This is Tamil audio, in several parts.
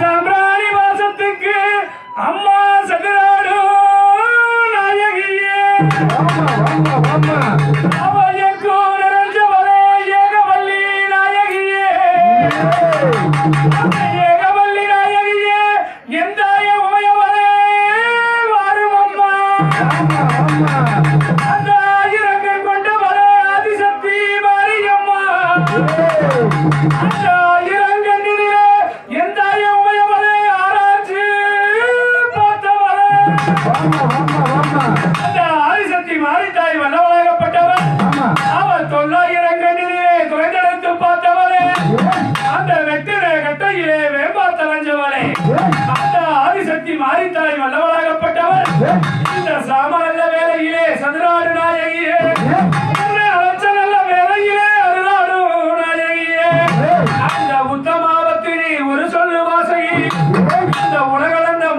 சாம்பிராணி வாசத்துக்கு அம்மா சதுராடு நாயகியே. அவயக்கு நிறைஞ்சவளே ஏகவல்லி நாயகியே. இந்த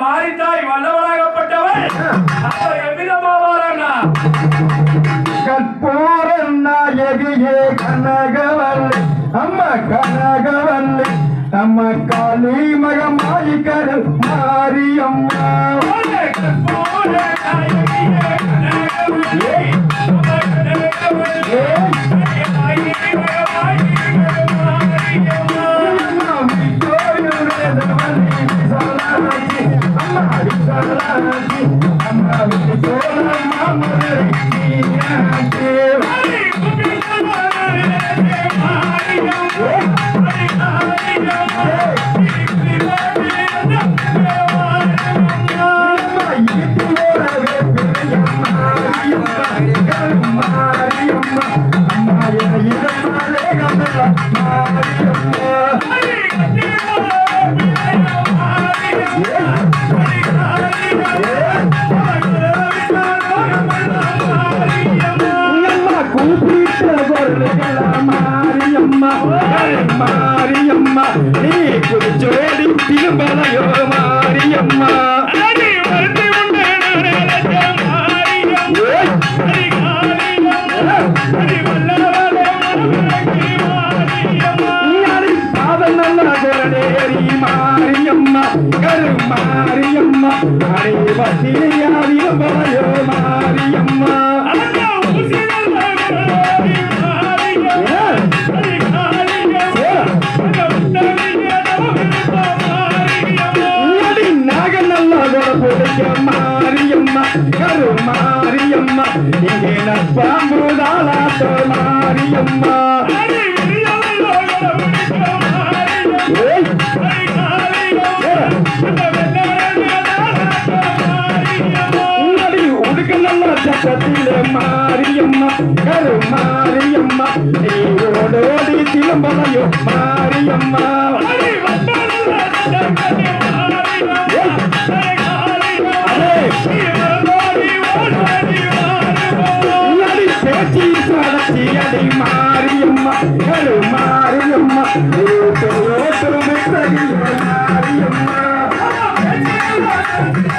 மாரித்தாய் வல்லவளாகப்பட்டவள் அவர் எவ்விதமாவாரண்ணா கற்பூர நாயகியே கனகவல்லி. அம்மா கனகவல்லி. நம்ம காளி மகமாயி கரு மாரியம்மா. அம்மா மாரியம்மா. நீ குடிச்சோடி திரும்பலையோ மாரியம்மா. மாரியம்மா. கரு மாரியம்மா. அடே வசியாதி மாரியம்மா இங்கே நப்பாம்புதாளாத்தோ மாரியம்மா ஏய் மாரியம்மா கரு மாரியம்மா. நீ ஓடோடி திலம்பலையோ மாரியம்மா. Thank you.